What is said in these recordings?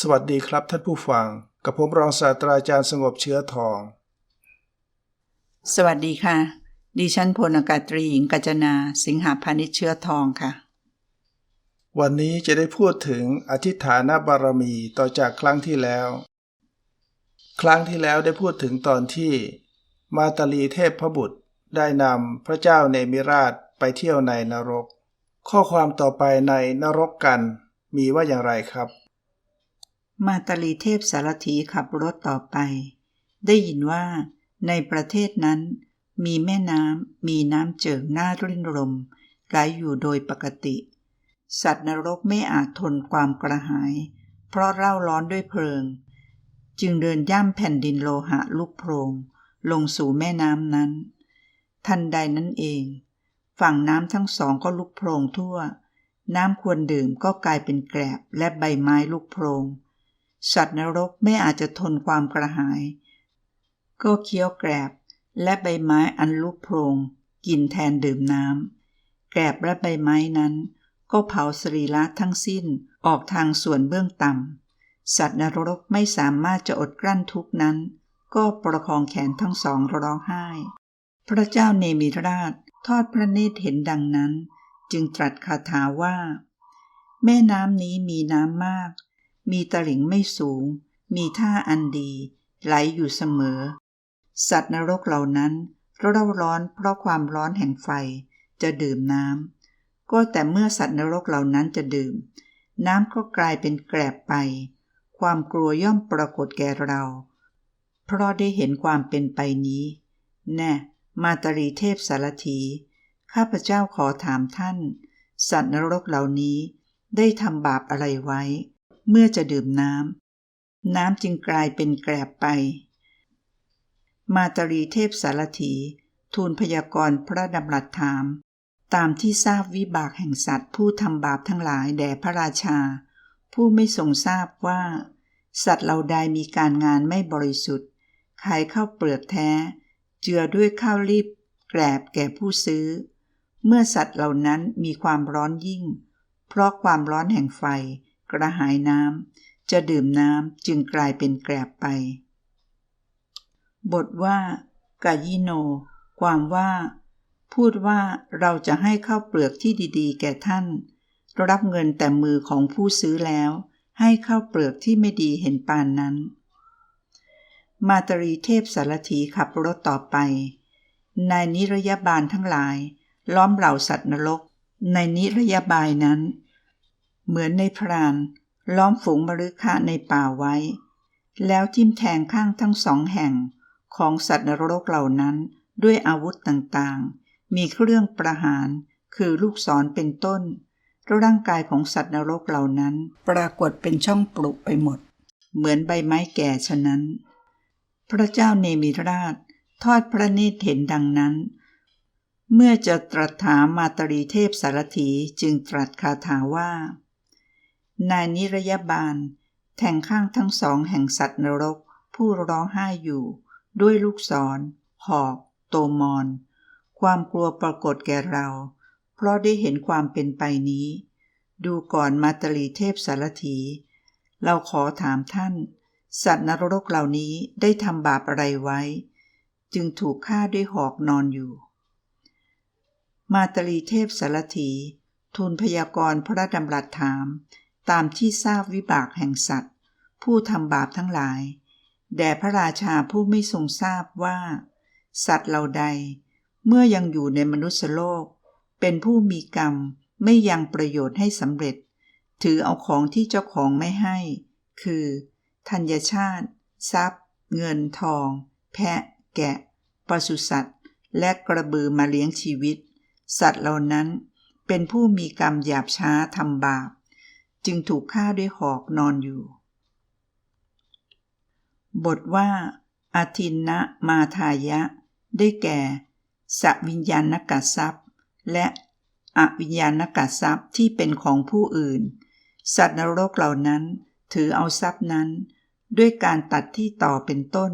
สวัสดีครับท่านผู้ฟัง กับผมรองศาสตราจารย์สงบเชื้อทอง สวัสดีค่ะ ดิฉันพลอากาศตรีหญิงกัญจนา สิงหาพานิชเชื้อทองค่ะ วันนี้จะได้พูดถึงอธิษฐานบารมีต่อจากครั้งที่แล้ว ครั้งที่แล้วได้พูดถึงตอนที่ มาตาลีเทพพบุตรได้นำพระเจ้าเนมิราชไปเที่ยวในนรก ข้อความต่อไปในนรกกันมีว่าอย่างไรครับ มาตาลีเทพสารถีขับรถต่อไป ได้ยินว่าในประเทศนั้น มีแม่น้ำมีน้ำเจิ่งน่ารื่นรมไหลอยู่โดยปกติ สัตว์นรกไม่อาจทนความกระหาย เพราะเร่าร้อนด้วยเพลิง จึงเดินย่ำแผ่นดินโลหะลุกโพรงลงสู่แม่น้ำนั้น ทันใดนั้นเอง ฝั่งน้ำทั้งสองก็ลุกโพรงทั่ว น้ำควรดื่มก็กลายเป็นแกลบและใบไม้ลุกโพรง สัตว์นรกไม่อาจจะทนความกระหาย ก็เคี้ยวแกลบและใบไม้อันลุกโพรง กินแทนดื่มน้ำแกลบและใบไม้นั้น ก็เผาสรีระทั้งสิ้นออกทางส่วนเบื้องต่ำสัตว์นรกไม่สามารถจะอดกลั้นทุกนั้น ก็ประคองแขนทั้งสองร้องไห้ พระเจ้าเนมิราชทอดพระเนตรเห็นดังนั้น จึงตรัสคาถาว่า แม่น้ำนี้มีน้ำมาก มีตลิ่งไม่สูง มีท่าอันดี ไหลอยู่เสมอ สัตว์นรกเหล่านั้นเร่าร้อนเพราะความร้อนแห่งไฟจะดื่มน้ำก็แต่เมื่อสัตว์นรกเหล่านั้นจะดื่ม น้ำก็กลายเป็นแกลบไป ความกลัวย่อมปรากฏแก่เรา เพราะได้เห็นความเป็นไปนี้ แน่ มาตรีเทพสารถี ข้าพเจ้าขอถามท่าน สัตว์นรกเหล่านี้ได้ทำบาปอะไรไว้ เมื่อจะดื่มน้ำ น้ำจึงกลายเป็นแกลบไป มาตรีเทพสารถี ทูลพยากรณ์พระดำรัสถาม ตามที่ทราบวิบากแห่งสัตว์ ผู้ทำบาปทั้งหลายแด่พระราชา ผู้ไม่ทรงทราบว่า สัตว์เหล่าใดมีการงานไม่บริสุทธิ์ขายข้าวเปลือกแท้ เจือด้วยข้าวรีบแกลบแก่ผู้ซื้อ เมื่อสัตว์เหล่านั้นมีความร้อนยิ่ง เพราะความร้อนแห่งไฟ กระหายน้ำจะดื่มน้ำจึงกลายเป็นแกลบไป บทว่ากายิโน ความว่า พูดว่าเราจะให้ข้าวเปลือกที่ดีๆ แก่ท่าน รับเงินแต่มือของผู้ซื้อแล้ว ให้ข้าวเปลือกที่ไม่ดีเห็นปานนั้น มาตรีเทพสารถีขับรถต่อไป นายนิรยาบาลทั้งหลาย ล้อมเหล่าสัตว์นรก ในนิรยาบายนั้น เหมือนในพราน ล้อมฝูงมฤคะในป่าไว้ แล้วทิ่มแทงข้างทั้งสองแห่งของสัตว์นรกเหล่านั้นด้วยอาวุธต่างๆ มีเครื่องประหาร คือลูกศรเป็นต้น ร่างกายของสัตว์นรกเหล่านั้น ปรากฏเป็นช่องปลุกไปหมด เหมือนใบไม้แก่ฉะนั้น พระเจ้าเนมิราช ทอดพระเนตรเห็นดังนั้น เมื่อจะตรัสถามมาตรีเทพสารถีจึงตรัสคาถาว่า นายนิรยาบาล แทงข้างทั้งสองแห่งสัตว์นรก ผู้ร้องไห้อยู่ ด้วยลูกศร หอก โตมอน ความกลัวปรากฏแก่เรา เพราะได้เห็นความเป็นไปนี้ ดูก่อนมาตรีเทพสารถี เราขอถามท่าน สัตว์นรกเหล่านี้ได้ทำบาปอะไรไว้ จึงถูกฆ่าด้วยหอกนอนอยู่ มาตรีเทพสารถีทูลพยากรณ์พระดำรัสถาม ตามที่ทราบวิบากแห่งสัตว์ ผู้ทำบาปทั้งหลาย แด่พระราชาผู้ไม่ทรงทราบว่า สัตว์เหล่าใด เมื่อยังอยู่ในมนุษยโลก เป็นผู้มีกรรมไม่ยังประโยชน์ให้สำเร็จ ถือเอาของที่เจ้าของไม่ให้ คือ ธัญชาติ ทรัพย์ เงินทอง แพะ แกะปศุสัตว์ และกระบือมาเลี้ยงชีวิต สัตว์เหล่านั้นเป็นผู้มีกรรมหยาบช้าทำบาป จึงถูกฆ่าด้วยหอกนอนอยู่ บทว่าอาทินนะมาทายะ ได้แก่สวิญญาณกัสทรัพย์ และอวิญญาณกัสทรัพย์ที่เป็นของผู้อื่น สัตว์นรกเหล่านั้นถือเอาทรัพย์นั้น ด้วยการตัดที่ต่อเป็นต้น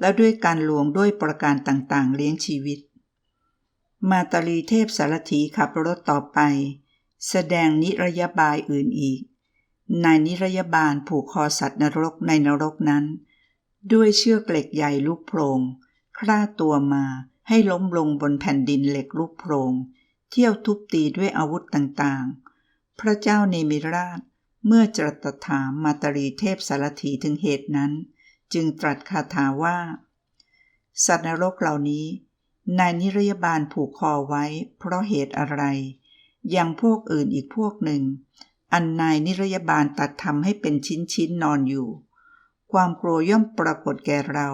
และด้วยการลวงด้วยประการต่างๆ เลี้ยงชีวิต มาตาลีเทพสารถีขับรถต่อไป แสดงนิรยบายอื่นอีก นายนิรยบาลผูกคอสัตว์นรกในนรกนั้น ด้วยเชือกเหล็กใหญ่ลูกโพรงคร่าตัวมาให้ล้มลงบนแผ่นดินเหล็กลูกโพรงเที่ยวทุบตีด้วยอาวุธต่างๆ พระเจ้าเนมิราช เมื่อจตถามมาตรีเทพสารถีถึงเหตุนั้น จึงตรัสคาถาว่า สัตว์นรกเหล่านี้ นายนิรยบาลผูกคอไว้ เพราะเหตุอะไร ยังพวกอื่นอีกพวกหนึ่ง อันนายนิรยบาลตัดทำให้เป็นชิ้นชิ้นนอนอยู่ ความกลัวย่อมปรากฏแก่เรา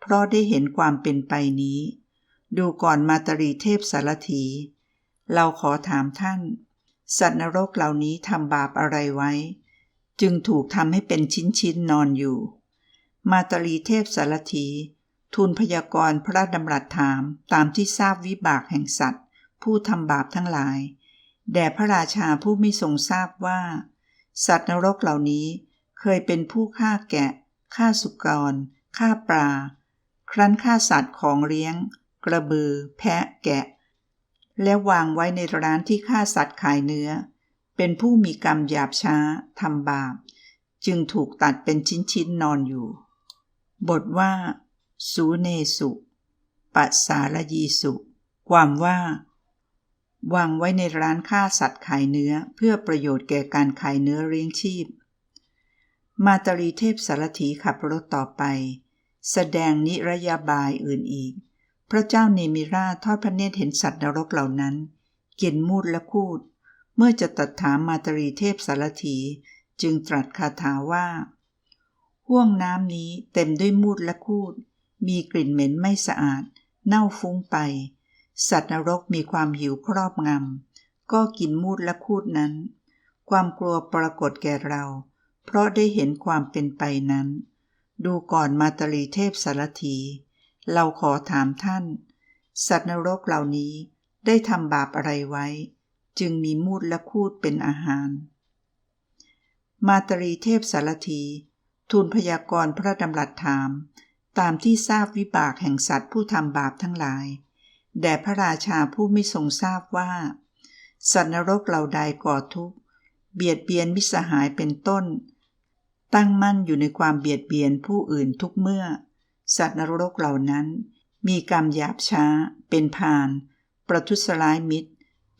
เพราะได้เห็นความเป็นไปนี้ ดูก่อนมาตรีเทพสารถี เราขอถามท่าน สัตว์นรกเหล่านี้ทำบาปอะไรไว้ จึงถูกทำให้เป็นชิ้นชิ้นนอนอยู่ มาตรีเทพสารถีทูลพยากรณ์พระดำรัสถามตามที่ทราบวิบากแห่งสัตว์ ผู้ทำบาปทั้งหลาย แด่พระราชาผู้ไม่ทรงทราบว่า สัตว์นรกเหล่านี้เคยเป็นผู้ฆ่าแกะฆ่าสุกรฆ่าปลา ครั้นฆ่าสัตว์ของเลี้ยง กระบือ แพะแกะ และวางไว้ในร้านที่ฆ่าสัตว์ขายเนื้อ เป็นผู้มีกรรมหยาบช้าทำบาป จึงถูกตัดเป็นชิ้นๆนอนอยู่ บทว่า สูเนสุ ปัสสารยีสุ ความว่า วางไว้ในร้านฆ่าสัตว์ขายเนื้อเพื่อประโยชน์แก่การขายเนื้อเลี้ยงชีพ มาตรีเทพสารถีขับรถต่อไป แสดงนิรยาบายอื่นอีก พระเจ้าเนมิราทอดพระเนตรเห็นสัตว์นรกเหล่านั้นกินมูดและคูด เมื่อจะตัดถามมาตรีเทพสารถีจึงตรัสคาถาว่าห่วงน้ำนี้เต็มด้วยมูดและคูด มีกลิ่นเหม็นไม่สะอาด เน่าฟุ้งไป สัตว์นรกมีความหิวครอบงำ ก็กินมูดและคูดนั้น ความกลัวปรากฏแก่เรา เพราะได้เห็นความเป็นไปนั้น ดูก่อนมาตรีเทพสารถีเราขอถามท่าน สัตว์นรกเหล่านี้ได้ทำบาปอะไรไว้ จึงมีมูดและคูดเป็นอาหาร มาตรีเทพสารถีทูลพยากรณ์พระดำรัสถาม ตามที่ทราบวิบากแห่งสัตว์ผู้ทำบาปทั้งหลาย แด่พระราชาผู้ไม่ทรงทราบว่า สัตว์นรกเหล่าใดก่อทุกข์ เบียดเบียนมิสหายเป็นต้น ตั้งมั่นอยู่ในความเบียดเบียนผู้อื่นทุกเมื่อ สัตว์นรกเหล่านั้น มีกรรมหยาบช้า เป็นพาน ประทุษร้ายมิตร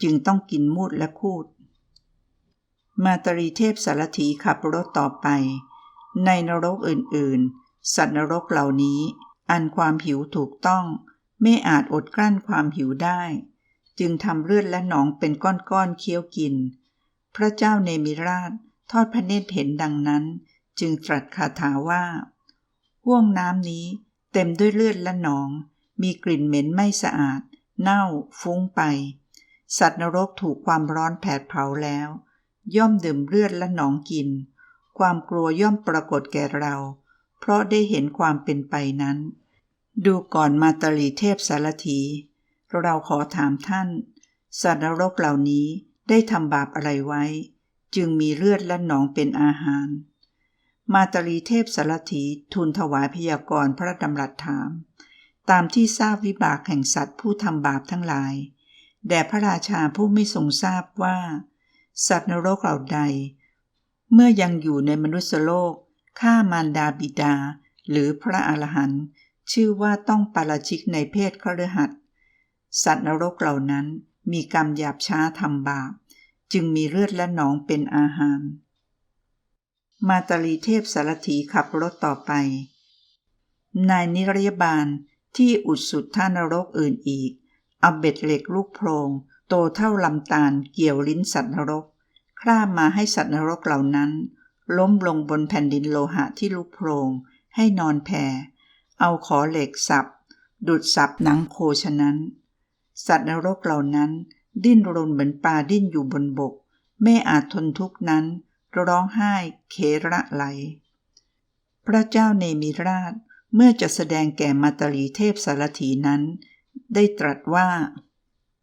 จึงต้องกินมูดและคูด มาตรีเทพสารถีขับรถต่อไป ในนรกอื่นๆ สัตว์นรกเหล่านี้ อันความหิวถูกต้อง ไม่อาจอดกลั้นความหิวได้ จึงทำเลือดและหนองเป็นก้อนๆเคี้ยวกิน พระเจ้าเนมิราชทอดพระเนตรเห็นดังนั้น จึงตรัสคาถาว่าห่วงน้ำนี้เต็มด้วยเลือดและหนอง มีกลิ่นเหม็นไม่สะอาด เน่า ฟุ้งไป สัตว์นรกถูกความร้อนแผดเผาแล้ว ย่อมดื่มเลือดและหนองกิน ความกลัวย่อมปรากฏแก่เรา เพราะได้เห็นความเป็นไปนั้น ดูก่อนมาตรีเทพสารถี เราขอถามท่าน สัตว์นรกเหล่านี้ได้ทำบาปอะไรไว้ จึงมีเลือดและหนองเป็นอาหาร มาตรีเทพสารถีทูลถวายพยากรพระดำรัสถาม ตามที่ทราบวิบากแห่งสัตว์ผู้ทำบาปทั้งหลาย แด่พระราชาผู้ไม่ทรงทราบว่า สัตว์นรกเหล่าใด เมื่อยังอยู่ในมนุษยโลกฆ่ามารดาบิดาหรือพระอรหันต์ ชื่อว่าต้องปาราชิกในเพศคฤหัสสัตว์นรกเหล่านั้นมีกรรมหยาบช้าทำบาป จึงมีเลือดและหนองเป็นอาหาร มาตรีเทพสารถีขับรถต่อไป นายนิรยบาลที่อุดสุดท่านรกอื่นอีก เอาเบ็ดเหล็กลูกโพรง โตเท่าลำตาลเกี่ยวลิ้นสัตว์นรกคร่ามาให้สัตว์นรกเหล่านั้น ล้มลงบนแผ่นดินโลหะที่ลูกโพรง ให้นอนแผ่ เอาขอเหล็กสับ ดุดสับหนังโคฉะนั้น สัตว์นรกเหล่านั้น ดิ้นรนเหมือนปลาดิ้นอยู่บนบก ไม่อาจทนทุกนั้น ร้องไห้เคระไหล พระเจ้าเนมิราชเมื่อจะแสดงแก่มาตรีเทพสารถีนั้น ได้ตรัสว่า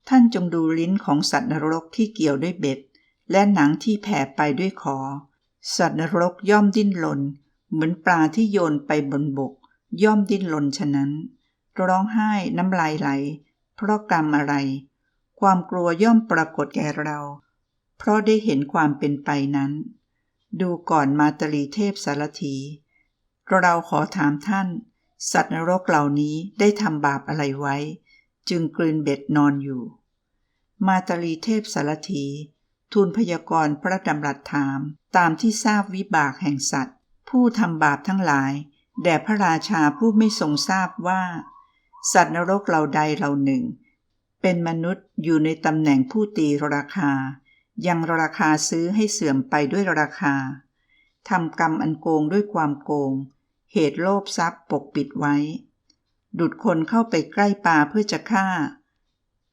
ท่านจงดูลิ้นของสัตว์นรกที่เกี่ยวด้วยเบ็ด และหนังที่แผ่ไปด้วยขอ สัตว์นรกย่อมดิ้นรนเหมือนปลาที่โยนไปบนบก ย่อมดิ้นรนฉะนั้น ร้องไห้น้ำลายไหล เพราะกรรมอะไร ความกลัวย่อมปรากฏแก่เรา เพราะได้เห็นความเป็นไปนั้น ดูก่อนมาตรีเทพสารถี เราขอถามท่าน สัตว์นรกเหล่านี้ได้ทำบาปอะไรไว้ จึงกลืนเบ็ดนอนอยู่ มาตรีเทพสารถีทูลพยากรณ์พระดำรัสถามตามที่ทราบวิบากแห่งสัตว์ ผู้ทำบาปทั้งหลาย แด่พระราชาผู้ไม่ทรงทราบว่า สัตว์นรกเหล่าใดเหล่าหนึ่ง เป็นมนุษย์อยู่ในตำแหน่งผู้ตีราคา ยังราคาซื้อให้เสื่อมไปด้วยราคาทำกรรมอันโกงด้วยความโกง เหตุโลภทรัพย์ปกปิดไว้ ดุดคนเข้าไปใกล้ปลาเพื่อจะฆ่า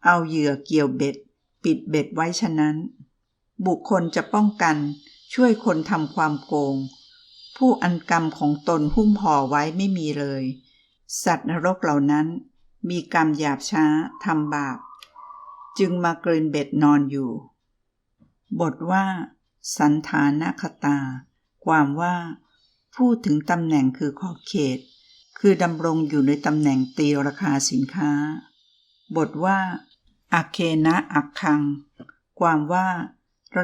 เอาเหยื่อเกี่ยวเบ็ด ปิดเบ็ดไว้ฉะนั้น บุคคลจะป้องกันช่วยคนทำความโกง ผู้อันกรรมของตนหุ้มห่อไว้ไม่มีเลย สัตว์นรกเหล่านั้น มีกรรมหยาบช้าทำบาป จึงมาเกินเบ็ดนอนอยู่ บทว่า สันฐานาคตา ความว่าพูดถึงตำแหน่งคือขอบเขต คือดำรงอยู่ในตำแหน่งตีราคาสินค้า บทว่าอาเคนะอักคัง ความว่า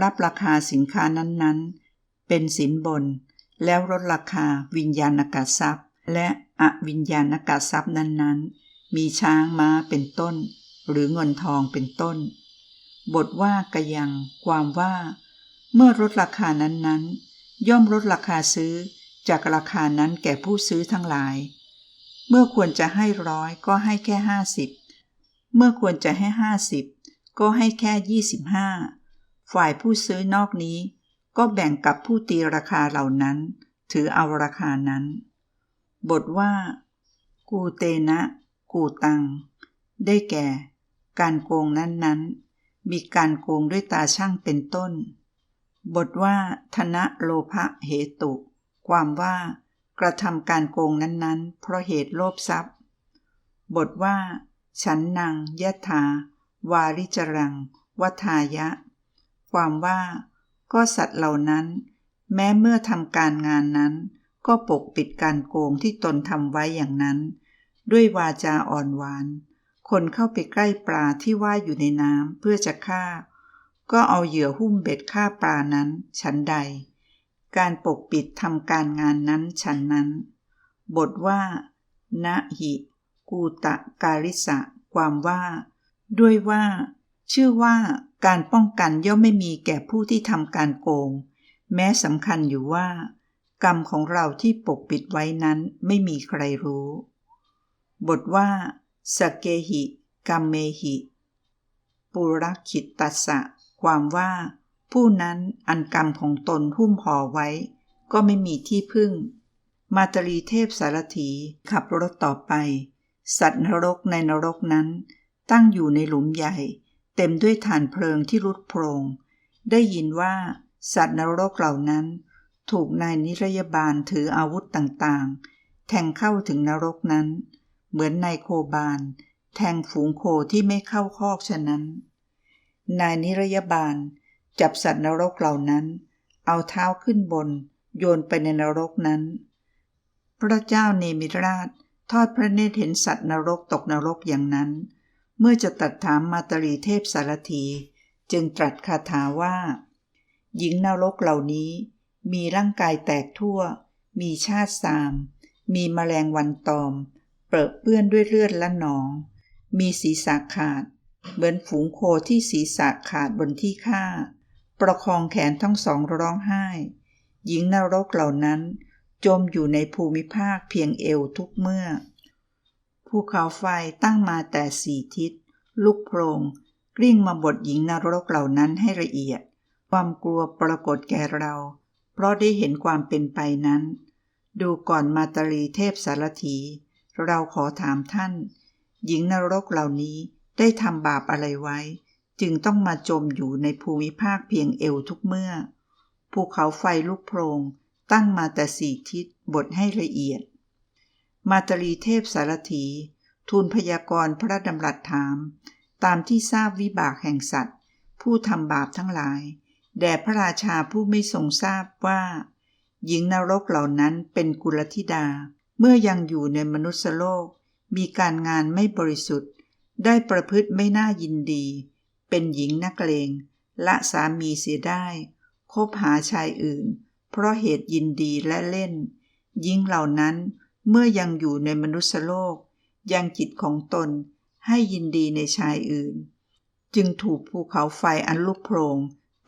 รับราคาสินค้านั้นๆ เป็นสินบน แล้วลดราคาวิญญาณกาทรัพย์ และอวิญญาณกาทรัพย์นั้นๆ มีช้างม้าเป็นต้น หรือเงินทองเป็นต้น บทว่ากยังความว่า เมื่อลดราคานั้นๆ ย่อมลดราคาซื้อจากราคานั้นแก่ผู้ซื้อทั้งหลาย เมื่อควรจะให้ร้อยก็ให้แค่ห้าสิบเมื่อควรจะให้ห้าสิบก็ให้แค่ยี่สิบห้าฝ่ายผู้ซื้อนอกนี้ ก็แบ่งกับผู้ตีราคาเหล่านั้น ถือเอาราคานั้น บทว่า กูเตนะ กูตัง ได้แก่ การโกงนั้นๆ มีการโกงด้วยตาช่างเป็นต้น บทว่า ธนะโลภะเหตุ ความว่ากระทำการโกงนั้นๆ เพราะเหตุโลภทรัพย์ บทว่า ฉันนางยะถาวาริจรังวัทายะ ความว่า ก็สัตว์เหล่านั้น แม้เมื่อทำการงานนั้น ก็ปกปิดการโกงที่ตนทำไว้อย่างนั้น ด้วยวาจาอ่อนหวาน คนเข้าไปใกล้ปลาที่ว่ายอยู่ในน้ำเพื่อจะฆ่า ก็เอาเหยื่อหุ้มเบ็ดฆ่าปลานั้น ฉันใด การปกปิดทำการงานนั้นฉันนั้น บทว่านะหิกูตะการิสะ ความว่า ด้วยว่า ชื่อว่า การป้องกันย่อมไม่มีแก่ผู้ที่ทำการโกง แม้สำคัญอยู่ว่า กรรมของเราที่ปกปิดไว้นั้นไม่มีใครรู้ บทว่าสเกหิกัมเมหิ ปุรักขิตตัสะความว่า ผู้นั้นอันกรรมของตนหุ้มห่อไว้ ก็ไม่มีที่พึ่ง มาตรีเทพสารถีขับรถต่อไป สัตว์นรกในนรกนั้น ตั้งอยู่ในหลุมใหญ่ เต็มด้วยฐานเพลิงที่รุดโพรง ได้ยินว่าสัตว์นรกเหล่านั้น ถูกนายนิรยบาลถืออาวุธต่างๆ แทงเข้าถึงนรกนั้น เหมือนนายโคบาล แทงฝูงโคที่ไม่เข้าคอกฉะนั้น นายนิรยบาล จับสัตว์นรกเหล่านั้น เอาเท้าขึ้นบน โยนไปในนรกนั้น พระเจ้าเนมิราชทอดพระเนตรเห็นสัตว์นรกตกนรกอย่างนั้น เมื่อจะตรัสถามมาตรีเทพสารถีจึงตรัสคาถาว่า หญิงนรกเหล่านี้ มีร่างกายแตกทั่ว มีชาติสาม มีแมลงวันตอม เปรอะเปื้อนด้วยเลือดและหนอง มีศีรษะขาด เหมือนฝูงโคที่ศีรษะขาดบนที่ฆ่า ประคองแขนทั้งสองร้องไห้ หญิงนรกเหล่านั้น จมอยู่ในภูมิภาคเพียงเอวทุกเมื่อ ภูเขาไฟตั้งมาแต่สี่ทิศลุกโพรง กลิ้งมาบดหญิงนรกเหล่านั้นให้ละเอียด ความกลัวปรากฏแก่เรา เพราะได้เห็นความเป็นไปนั้น ดูก่อนมาตรีเทพสารถี เราขอถามท่าน หญิงนรกเหล่านี้ได้ทำบาปอะไรไว้ จึงต้องมาจมอยู่ในภูมิภาคเพียงเอวทุกเมื่อ ภูเขาไฟลุกโพรง ตั้งมาแต่สี่ทิศบทให้ละเอียด มาตรีเทพสารถี ทูลพยากรณ์พระดำรัสถาม ตามที่ทราบวิบากแห่งสัตว์ ผู้ทำบาปทั้งหลาย แด่พระราชาผู้ไม่ทรงทราบว่า หญิงนรกเหล่านั้นเป็นกุลธิดา เมื่อยังอยู่ในมนุษยโลก มีการงานไม่บริสุทธิ์ ได้ประพฤติไม่น่ายินดี เป็นหญิงนักเลง ละสามีเสียได้ คบหาชายอื่น เพราะเหตุยินดีและเล่น หญิงเหล่านั้น เมื่อยังอยู่ในมนุษยโลก ยังจิตของตนให้ยินดีในชายอื่น จึงถูกภูเขาไฟอันลุกโพรง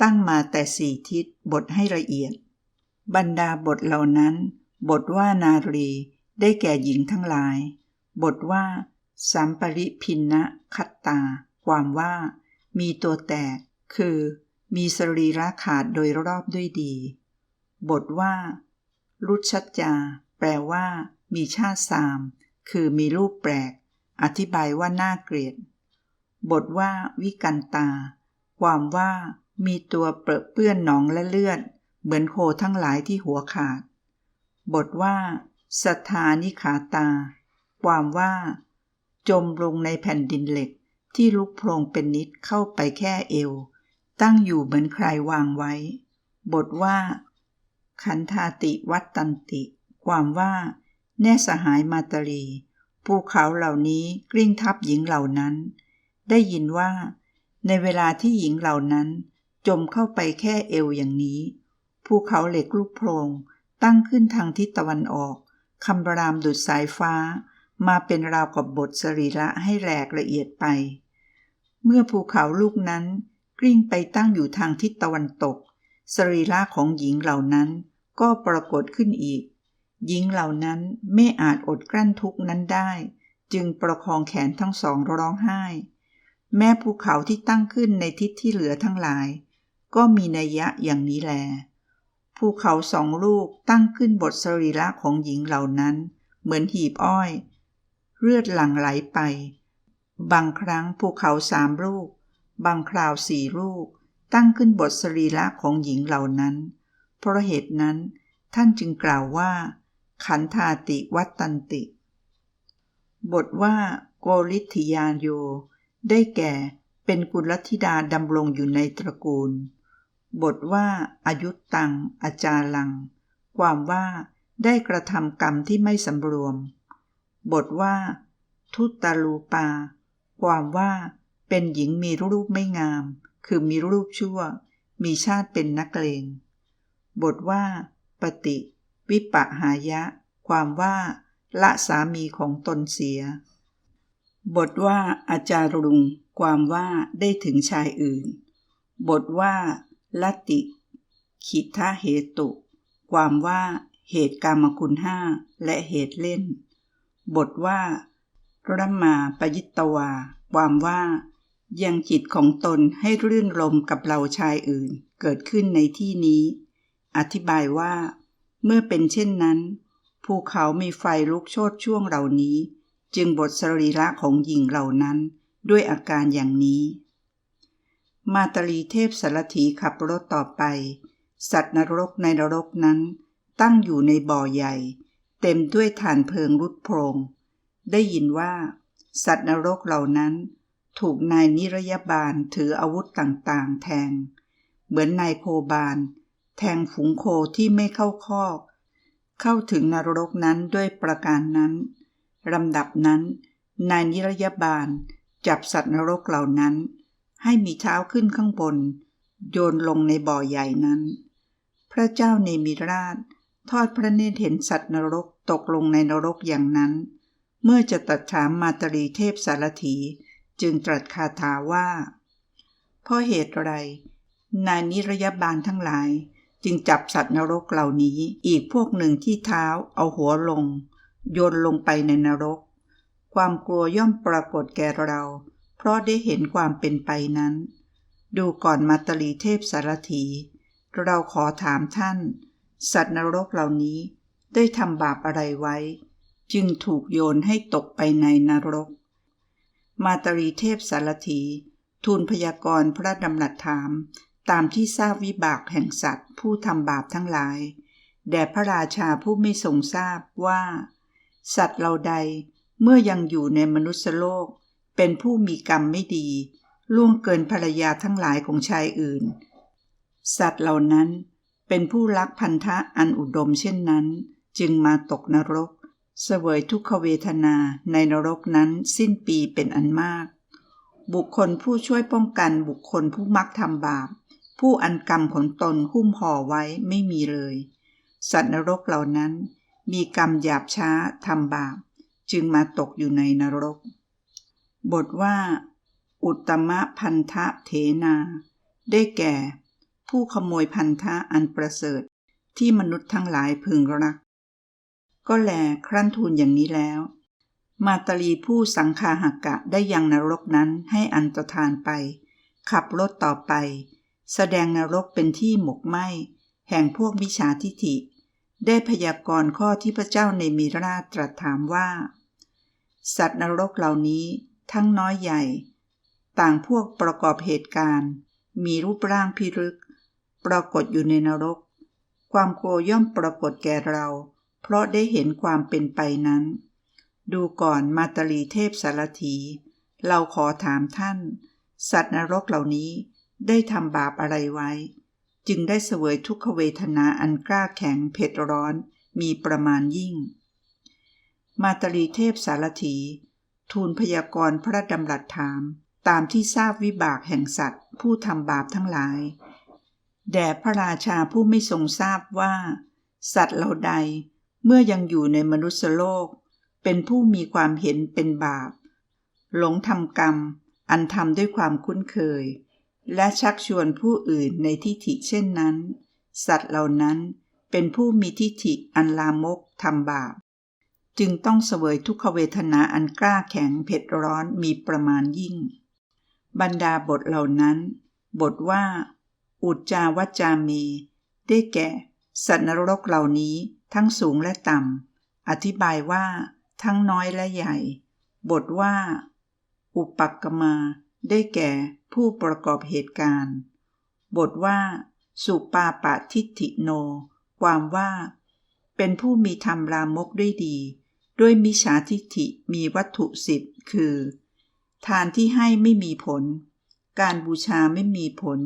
ตั้งมาแต่สี่ทิศบทให้ละเอียด บรรดาบทเหล่านั้น บทว่านารีได้แก่หญิงทั้งหลาย บทว่าสัมปริพินนะคัตตา ความว่า มีตัวแตก คือ มีสรีระขาดโดยรอบด้วยดี บทว่า รุชัจจา แปลว่า มีชาติสาม คือมีรูปแปลก อธิบายว่าน่าเกลียด บทว่าวิกันตา ความว่ามีตัวเปรอะเปื้อนหนองและเลือด เหมือนโคทั้งหลายที่หัวขาด บทว่าสัทานิขาตา ความว่า จมลงในแผ่นดินเหล็กที่ลุกโพรงเป็นนิดเข้าไปแค่เอว ตั้งอยู่เหมือนใครวางไว้ บทว่า ขันธาติวัตตันติ ความว่า แน่สหายมาตรีภูเขาเหล่านี้กลิ้งทับหญิงเหล่านั้น ได้ยินว่า ในเวลาที่หญิงเหล่านั้น จมเข้าไปแค่เอวอย่างนี้ภูเขาเหล็กลูกโพรงตั้งขึ้นทางทิศตะวันออกคำรามดุดสายฟ้า มาเป็นราวกับบทสรีระให้แหลกละเอียดไป เมื่อภูเขาลูกนั้น กลิ้งไปตั้งอยู่ทางทิศตะวันตก สรีระของหญิงเหล่านั้นก็ปรากฏขึ้นอีก หญิงเหล่านั้นไม่อาจอดกลั้นทุกนั้นได้ จึงประคองแขนทั้งสองร้องไห้ แม้ภูเขาที่ตั้งขึ้นในทิศที่เหลือทั้งหลาย ก็มีนัยยะอย่างนี้แล ภูเขาสองลูกตั้งขึ้นบทสรีระของหญิงเหล่านั้น เหมือนหีบอ้อย เลือดหลั่งไหลไป บางครั้งภูเขาสามลูก บางคราวสี่ลูก ตั้งขึ้นบทสรีระของหญิงเหล่านั้น เพราะเหตุนั้นท่านจึงกล่าวว่า ขันธาติวัตตันติ บทว่าโกริธิยานโย ได้แก่เป็นกุลธิดาดำรงอยู่ในตระกูล บทว่าอายุตัง อาจารัง ความว่าได้กระทำกรรมที่ไม่สำรวม บทว่า ทุตาลูปา ความว่าเป็นหญิงมีรูปไม่งาม คือมีรูปชั่ว มีชาติเป็นนักเลง บทว่า ปฏิ วิปะหายะ ความว่าละสามีของตนเสีย บทว่าอาจารุง ความว่าได้ถึงชายอื่น บทว่าลติขิทาเหตุ ความว่าเหตุกรรมคุณห้าและเหตุเล่น บทว่ารัมมาปยิตวา ความว่า ยังจิตของตนให้รื่นรมกับเราชายอื่นเกิดขึ้นในที่นี้ อธิบายว่า เมื่อเป็นเช่นนั้น ภูเขามีไฟลุกโชดช่วงเหล่านี้ จึงบทสรีระของหญิงเหล่านั้นด้วยอาการอย่างนี้ มาตรีเทพสารถีขับรถต่อไป สัตว์นรกในนรกนั้น ตั้งอยู่ในบ่อใหญ่ เต็มด้วยฐานเพลิงรุดโพรงได้ยินว่า สัตว์นรกเหล่านั้น ถูกนายนิรยาบาลถืออาวุธต่างๆ แทง เหมือนนายโคบาล แทงฝูงโคที่ไม่เข้าคอก เข้าถึงนรกนั้นด้วยประการนั้นลำดับนั้นนายนิรยาบาลจับสัตว์นรกเหล่านั้น ให้มีเท้าขึ้นข้างบน โยนลงในบ่อใหญ่นั้น พระเจ้าเนมิราช ทอดพระเนตรเห็นสัตว์นรกตกลงในนรกอย่างนั้น เมื่อจะตัดถามมาตรีเทพสารถีจึงตรัสคาถาว่า เพราะเหตุไรนายนิรยาบาลทั้งหลาย จึงจับสัตว์นรกเหล่านี้ อีกพวกหนึ่งที่เท้าเอาหัวลง โยนลงไปในนรก ความกลัวย่อมปรากฏแก่เรา เพราะได้เห็นความเป็นไปนั้น ดูก่อนมาตลีเทพสารถี เราขอถามท่าน สัตว์นรกเหล่านี้ได้ทำบาปอะไรไว้ จึงถูกโยนให้ตกไปในนรก มาตรีเทพสารถีทูลพยากรณ์พระดำรัสถาม ตามที่ทราบวิบากแห่งสัตว์ ผู้ทำบาปทั้งหลาย แด่พระราชาผู้ไม่ทรงทราบว่า สัตว์เราใดเมื่อยังอยู่ในมนุษยโลก เป็นผู้มีกรรมไม่ดี ล่วงเกินภรรยาทั้งหลายของชายอื่น สัตว์เหล่านั้นเป็นผู้รักพันธะอันอุดมเช่นนั้น จึงมาตกนรก เสวยทุกขเวทนาในนรกนั้นสิ้นปีเป็นอันมาก บุคคลผู้ช่วยป้องกันบุคคลผู้มักทำบาป ผู้อันกรรมของตนหุ้มห่อไว้ไม่มีเลย สัตว์นรกเหล่านั้น มีกรรมหยาบช้าทำบาป จึงมาตกอยู่ในนรก บทว่า อุตมะพันธะเถนา ได้แก่ ผู้ขโมยพันธะอันประเสริฐที่มนุษย์ทั้งหลายพึงรัก ก็แลครั้นทูลอย่างนี้แล้ว มาตาลีผู้สังคาหักกะได้ยังนรกนั้นให้อันตรธานไป ขับรถต่อไป แสดงนรกเป็นที่หมกไหมแห่งพวกมิจฉาทิฐิ ได้พยากรณ์ข้อที่พระเจ้าในมีราตรัสถามว่า สัตว์นรกเหล่านี้ทั้งน้อยใหญ่ ต่างพวกประกอบเหตุการณ์ มีรูปร่างพิรึก ปรากฏอยู่ในนรก ความโกรย่อมปรากฏแก่เรา เพราะได้เห็นความเป็นไปนั้น ดูก่อนมาตลีเทพสารถี เราขอถามท่าน สัตว์นรกเหล่านี้ ได้ทำบาปอะไรไว้ จึงได้เสวยทุกขเวทนาอันกล้าแข็งเผ็ดร้อนมีประมาณยิ่ง มาตาลีเทพสารถี ทูลพยากรณ์พระดำรัสถาม ตามที่ทราบวิบากแห่งสัตว์ ผู้ทำบาปทั้งหลาย แด่พระราชาผู้ไม่ทรงทราบว่า สัตว์เหล่าใดเมื่อยังอยู่ในมนุษยโลก เป็นผู้มีความเห็นเป็นบาป หลงทำกรรม อันทำด้วยความคุ้นเคย และชักชวนผู้อื่นในทิฏฐิเช่นนั้น สัตว์เหล่านั้นเป็นผู้มีทิฏฐิอันลามกทำบาป จึงต้องเสวยทุกขเวทนาอันกล้าแข็งเผ็ดร้อนมีประมาณยิ่ง บรรดาบทเหล่านั้น บทว่า อุจจาวจจามีได้แก่ สัตว์นรกเหล่านี้ทั้งสูงและต่ำ อธิบายว่า ทั้งน้อยและใหญ่ บทว่า อุปักกมา ได้แก่ ผู้ประกอบเหตุการณ์ บทว่า สุปาปะทิฏฐิโน ความว่า เป็นผู้มีธรรมรามกด้วยดี ด้วยมิจฉาทิฏฐิมีวัตถุสิบคือ ทานที่ให้ไม่มีผล การบูชาไม่มีผล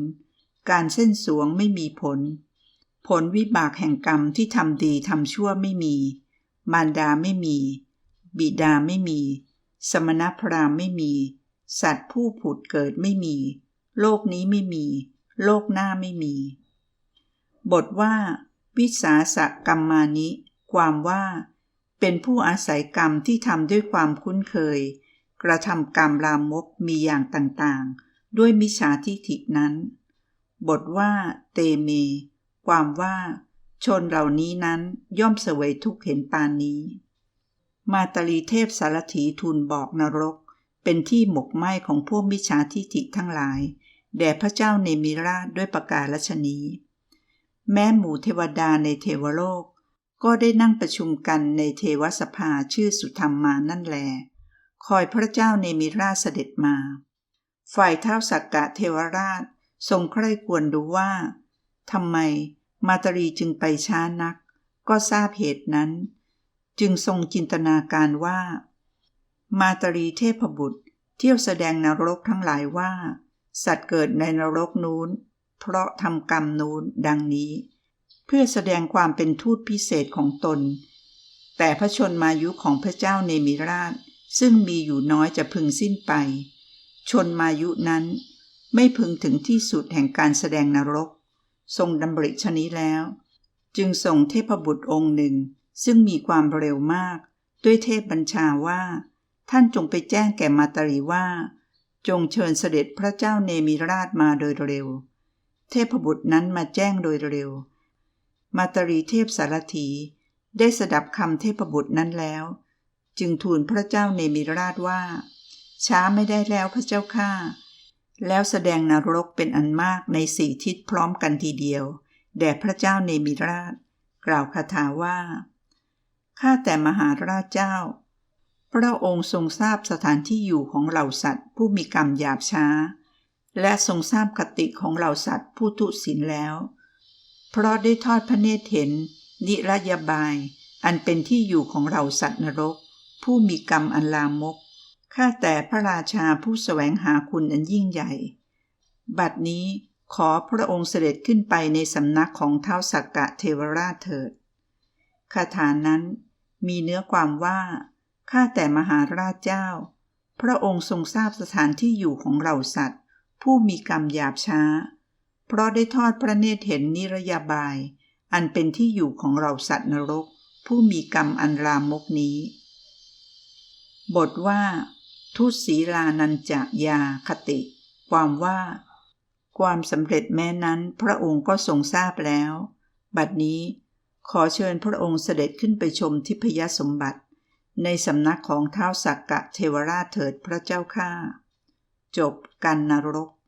การเส้นสวงไม่มีผล ผลวิบากแห่งกรรมที่ทำดีทำชั่วไม่มี มารดาไม่มี บิดาไม่มี สมณพราหมณ์ไม่มี สัตว์ผู้ผุดเกิดไม่มี โลกนี้ไม่มี โลกหน้าไม่มี บทว่า วิสาสะกรรมมานิ ความว่า เป็นผู้อาศัยกรรมที่ทำด้วยความคุ้นเคย กระทำกรรมลามกมีอย่างต่างๆ ด้วยมิจฉาทิฐินั้น บทว่า เตเม ความว่า ชนเหล่านี้นั้นย่อมเสวยทุกข์เห็นปานนี้ มาตาลีเทพสารถีทูลบอกนรก เป็นที่หมกไหม้ของพวกมิจฉาทิฐิทั้งหลาย แด่พระเจ้าเนมิราชด้วยประกาศชนี แม้หมู่เทวดาในเทวโลก ก็ได้นั่งประชุมกันในเทวสภาชื่อสุธรรมมานั่นแล คอยพระเจ้าเนมิราชเสด็จมา ฝ่ายเท้าสักกะเทวราชทรงใคร่ควรดูว่าทำไมมาตรีจึงไปช้านัก ก็ทราบเหตุนั้น จึงทรงจินตนาการว่า มาตรีเทพบุตร เที่ยวแสดงนรกทั้งหลายว่า สัตว์เกิดในนรกนู้น เพราะทำกรรมนู้นดังนี้ เพื่อแสดงความเป็นทูตพิเศษของตน แต่พระชนมายุของพระเจ้าเนมิราช ซึ่งมีอยู่น้อยจะพึงสิ้นไป ชนมายุนั้นไม่พึงถึงที่สุดแห่งการแสดงนรก ทรงดำริชนี้แล้ว จึงส่งเทพบุตรองค์หนึ่ง ซึ่งมีความเร็วมาก ด้วยเทพบัญชาว่า ท่านจงไปแจ้งแก่มาตารีว่า จงเชิญเสด็จพระเจ้าเนมิราชมาโดยเร็ว เทพบุตรนั้นมาแจ้งโดยเร็ว มาตารีเทพสารถีได้สดับคำเทพบุตรนั้นแล้ว จึงทูลพระเจ้าเนมิราชว่า ช้าไม่ได้แล้วพระเจ้าข้าแล้วแสดงนรกเป็นอันมากในสี่ทิศพร้อมกันทีเดียว แด่พระเจ้าเนมิราช กล่าวคาถาว่า ข้าแต่มหาราชเจ้า พระองค์ทรงทราบสถานที่อยู่ของเหล่าสัตว์ ผู้มีกรรมหยาบช้า และทรงทราบคติของเหล่าสัตว์ผู้ทุศีลแล้ว เพราะได้ทอดพระเนตรเห็น นิรยาบาย อันเป็นที่อยู่ของเหล่าสัตว์นรก ผู้มีกรรมอันลามกข้าแต่พระราชาผู้แสวงหาคุณอันยิ่งใหญ่ บัดนี้ขอพระองค์เสด็จขึ้นไปในสำนักของเท้าสักกะเทวราชเถิดคาถานั้นมีเนื้อความว่า ข้าแต่มหาราชเจ้า พระองค์ทรงทราบสถานที่อยู่ของเหล่าสัตว์ ผู้มีกรรมหยาบช้า เพราะได้ทอดพระเนตรเห็นนิรยาบาย อันเป็นที่อยู่ของเราสัตว์นรก ผู้มีกรรมอันรามกนี้ บทว่า ทุศีลานันจะยาคติ ความว่า ความสำเร็จแม้นั้น พระองค์ก็ทรงทราบแล้ว บัดนี้ขอเชิญพระองค์เสด็จขึ้นไปชมทิพยสมบัติ ในสำนักของเท้าสักกะเทวราชเถิดพระเจ้าข้า จบกันนรก